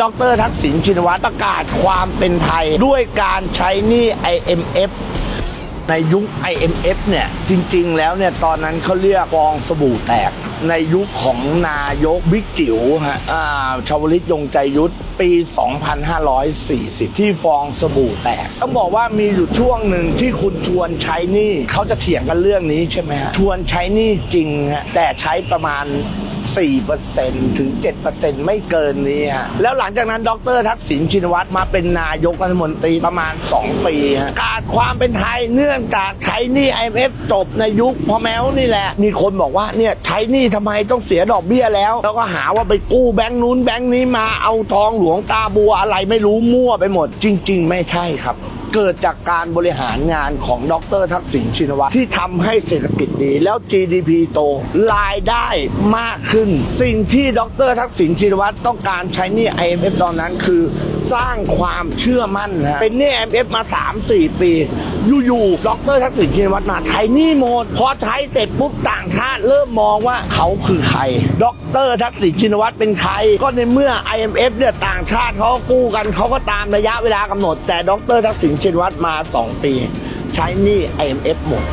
ดรทักษิณชินวัตรประกาศความเป็นไทยด้วยการใช้หนี้ IMF ในยุค IMF เนี่ย จริง ๆ แล้วเนี่ย ตอนนั้นเขาเรียกฟองสบู่แตก ในยุคของนายกบิ๊กจิ๋วฮะอ่าชาวลิตยงใจยุทธปี 2540 ที่ฟองสบู่แตก ต้องบอกว่ามีอยู่ช่วงหนึ่งที่คุณชวนใช้หนี้เขาจะเถียงกันเรื่องนี้ใช่ไหมฮะชวนใช้หนี้จริงฮะแต่ใช้ประมาณ 4%ถึง 7%ไม่เกินนี้ฮะแล้วหลังจากนั้นดรทักษิณชินวัตรมาเป็นนายกรัฐมนตรีประมาณ 2 ปีฮะการความเป็นไทยเนื่องจากใช้หนี้ IMF จบในยุคพอแมวนี่แหละ มีคนบอกว่าเนี่ยใช้หนี้ทำไมต้องเสียดอกเบี้ยแล้ว แล้วก็หาว่าไปกู้แบงค์นู้นแบงค์นี้มาเอาทองหลวงตาบัวอะไรไม่รู้มั่วไปหมด จริง ๆ ไม่ใช่ครับ เกิดจากการบริหารงานของดรทักษิณชินวัตรที่ทำให้เศรษฐกิจดีแล้ว GDP โตรายได้มากขึ้น สิ่งที่ดรทักษิณชินวัตรต้องการใช้นี่ IMF ตอนนั้นคือ สร้างความเชื่อมั่นฮะเป็นหนี้ IMF มา 3-4 ปี อยู่ๆดรทักษิณชินวัตรมาใช้หนี้หมด พอใช้เสร็จปุ๊บต่างชาติเริ่มมองว่าเขาคือใคร ดรทักษิณชินวัตรเป็นใคร ก็ในเมื่อ IMF เนี่ยต่างชาติเขากู้กันเขาก็ตามระยะเวลากำหนด แต่ดรทักษิณชินวัตรมา 2 ปี ใช้หนี้ IMF หมด